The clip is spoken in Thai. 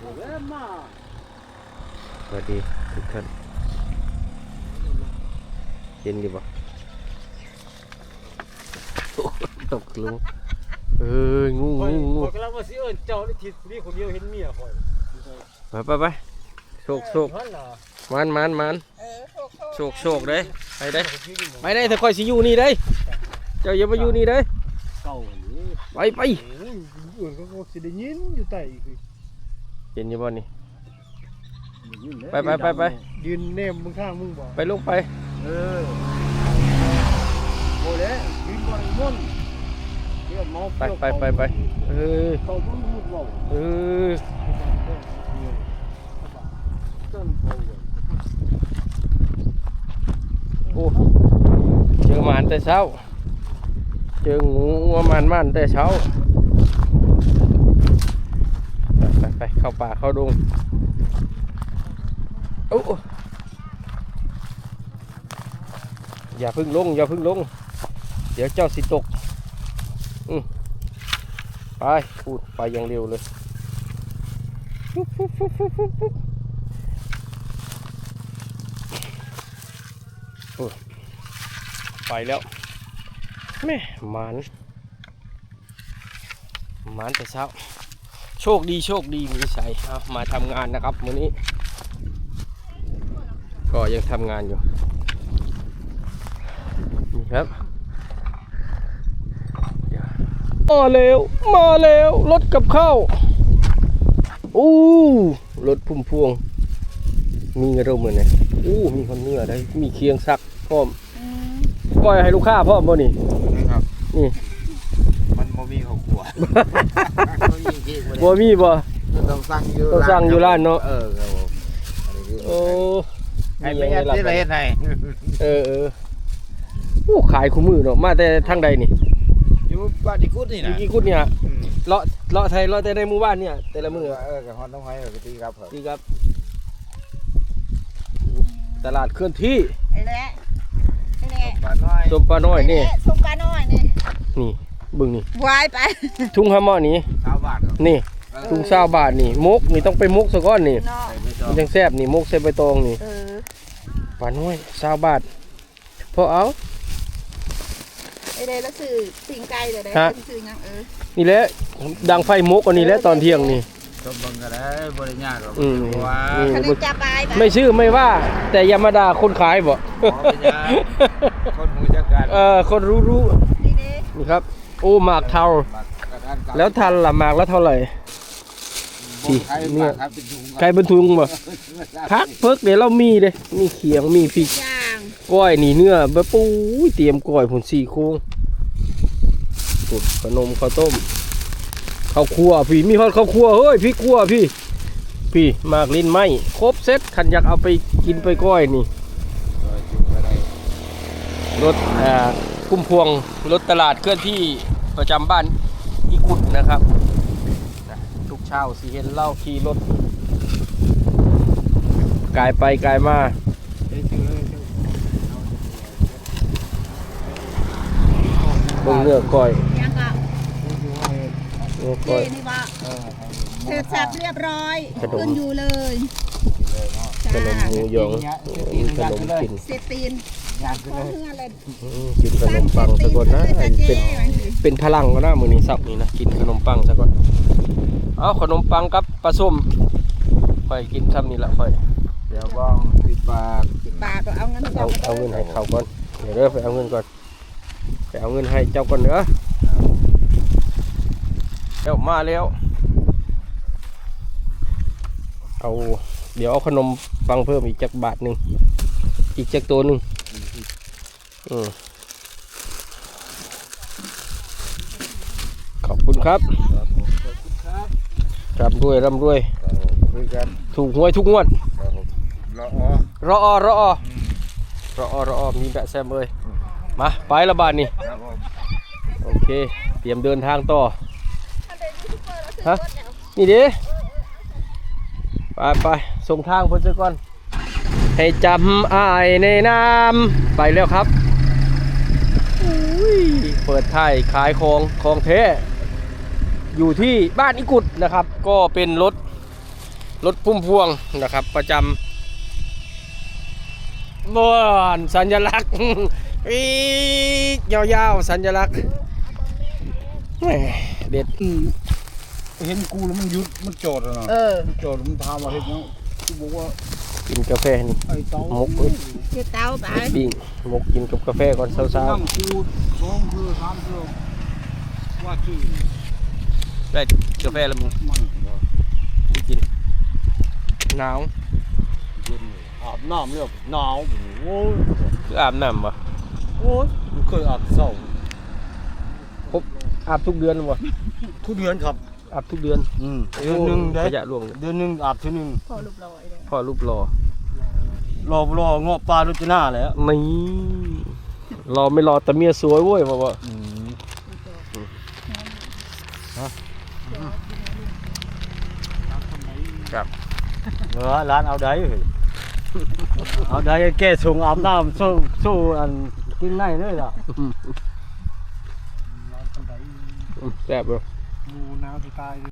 สวัสดีทุกท่านเย็นดีบ่โอ้ตกลุงเอ้ยงูข่อยงูงูข่อยกำลังว่าสิเอิ้นเจ้านี่ทิศนี่คนเดียวเห็นเมียข่อยไปไปไปโชคโชคนั่นล่ะมันมันมันเออโชคโชคโชคโชคเด้ไปเด้ไปเด้ถ้าค่อยสิอยู่นี่เด้เจ้าอย่ามาอยู่นี่เด้เก่านี่ไปไปเอ้ยอื่นก็ก็สิได้ยินอยู่ใต้อีก เย็นอยู่บ่นี่ได้ยินแล้วไปไปไปไป ยืนแนมมึงข้างมึงบ่ไปลงไป เออโอ้แล้วยืนบ่ได้ม่วนเดี๋ยวเมาไปไปไปไปเออเข้ามึงมุดเว้าเออต้นโพเลยโอ้เจอหมานแต่เช้า เจองูงัวมันมันแต่เช้า ไปเข้าป่าเข้าดงโอ้อย่าพึ่งลง อย่าพึ่งลง เดี๋ยวเจ้าสิตก อืมไปพูดไปอย่างเร็วเลยฟุ๊บฟุ๊บฟุ๊บฟุ๊บฟุ๊บฟุ๊บโอ้ยไปแล้วแม่หมานหมานแต่เช้า โชคดีโชคดีมีใส่เอามาทำงานนะครับวันนี้ ก็ยังทำงานอยู่นี่ครับมาแล้ว มาแล้วรถกับข้าวอู้รถพุ่มพวง มีเงาเหมือนไงอู้มีคนเนื้อได้มีเคียงซักพร้อมอืมก้อยให้ลูกค้าพร้อมบ่นี่นะครับนี่มันบ่มีข้าวคั่ว บ่มีเค้กบ่บ่มีบ่ได้ต้องสั่งอยู่ต้องสั่งอยู่ร้านเนาะเออครับผมอันนี้คือโอ้ให้ไปยัดที่ไรเฮ็ดให้เออเออโอ้ขายคู่มือเนาะมาแต่ทางใดนี่อยู่บ้านดิกุดนี่มีนะกี่กุดเนี่ยอืมเลาะเลาะไทยเลาะแต่ในหมู่บ้านเนี่ย แต่ละมือเออกับฮอนต้องให้ปกติครับผมดีครับตลาดเคลื่อนที่ไอ้แหละไอ้แหละบ้านน้อย สมปลาน้อยนี่ไแหละสุกปลาน้อยนี่นี่เบึงนี่วายไป ทุ่งฮามอนี่ชาวบ้านครับนี่เออทุ่งซาวบาทนี่มกนี่ต้องไปมกซะก่อนนี่เนาะไปไม่ต้อมังนจังแซ่บนี่มกใส่ใบตองนี่เออปลาน้อยซาวบาทพอเอาไอ้เด้แล้วสื่อสิงไก่เด้อเด้ฮะสื่อหยังเออนี่แหละดังไฟมกอันนี้แหละตอนเที่ยงนี่ต้มเบังก็ได้บ่ได้ยากหรอกอืมเพราะว่าอืมคณิตจับไปไปไม่ชื่อไม่ว่า แต่อย่ามาด่าคนขายบ่ขอเป็นยาคนหูจักกันเออคนรู้รู้นี่เด้นี่ครับ โอ้หมากเทาปากกระดานกลางแล้วทันละหมากแล้วเท่าไหร่บ่ใครเนี่ยปากครับเป็นถุงใครบรรทุงบ่พักเพิกเดี๋ยวเรามีเด้มีเขียงมีพริกย่างก้อยนี่เนื้อแบบปู้ยเตรียมก้อยผลสี่โค้งปุ่นขนมข้าวต้มข้าวคั่วพี่มีฮอดข้าวคั่วเฮ้ยพริกคั่วพี่ พี่หมากลิ้นไหมครบเซ็ตขันอยากเอาไปกินไปก้อยนี่ รถอ่าพุ่มพวงรถตลาดเคลื่อนที่ประจำบ้านอีกุดนะครับนะทุกเช้าสิเห็นเล่าขี่รถกายไปกายมาเบิ่งเนื้อก้อยยังก็เนื้อก้อยนี่ว่าเสร็จสับเรียบร้อยขนมขึ้นอยู่เลยจ้าขนมหมูหยองมีขนมกินเสร็จตีน ยากขึ้นขอเลยเพื่อนเลยอืมกินขนมปังซะก่อนนะให้เป็นเป็นพลังก็นะมื้อนี้สับนี่นะกินขนมปังซะก่อนเอาขนมปังกับปลาส้มค่อยกินซ้ำนี่ละค่อยเดี๋ยวบ้องปิดปากสิบบาทก็เอาเงินเอาเอาเงินให้เขาก่อนเดี๋ยวเด้อไปเอาเงินก่อนไปเอาเงินให้เจ้าก่อนเด้อเดี๋ยวมาแล้วเอาเดี๋ยวเอาขนมปังเพิ่มอีกจักบาทหนึ่งอีกจักตัวหนึ่งอืม ขอบคุณครับครับผมขอบคุณครับร่ำรวยร่ำรวยครับผมคุยกันถูกหวยทุกงวดครับผมรออ๋อรออรอออืมรออรออมีแบะแซมเลยมาไปละบาทนี่ครับผมโอเค เตรียมเดินทางต่อฮะนี่เดิไปไปส่งทางเพิ่นซะก่อน ให้จำอายในน้ำไปแล้วครับอุ้ย เปิดท้ายขายของของแท้อยู่ที่บ้านอิกุดนะครับ ก็เป็นรถรถพุ่มพวงนะครับ ประจำบอนสัญลักษณ์อีกยาวๆสัญลักษณ์แหม่เด็ดอืมเห็นกูแล้วมันหยุดมันจอดแล้วนะเออจอดมันถามว่าเฮ็ดหยังกูบอกว่า กินกาแฟนี่ไอ้เต้ามุกเอ้ยเฮ็ดเตาไปปิ้งหมกกินกับกาแฟก่อนเช้านั่งกูสองเพื่อสามเพื่อว่าชื่อๆได้กาแฟแล้วมึงมันบ่ไม่กินหนาวเย็นเลยอาบน้ำเนี่ยหนาวโอ้ยคืออาบน้ำปะโอ้ยมันเคยอาบเศร้าอาบทุกเดือนวะทุกเดือนครับ อาบทุกเดือน อืมเดือนหนึ่งได้ขยะร่วงเดือนหนึ่งอาบทีหนึ่งพอรูปลอยเลยพ่อรูปรอรอรอเงาะปลาลุจนาแล้วนี่รอไม่รอแต่เมียสวยเว้ยบอกว่าอืมครับเออร้านเอาได้เฮ้ยเอาได้แก้ชงอาบน้ำสู้สู้อันกินได้เลยล่ะแซ่บเลย งูน้ำที่ตาย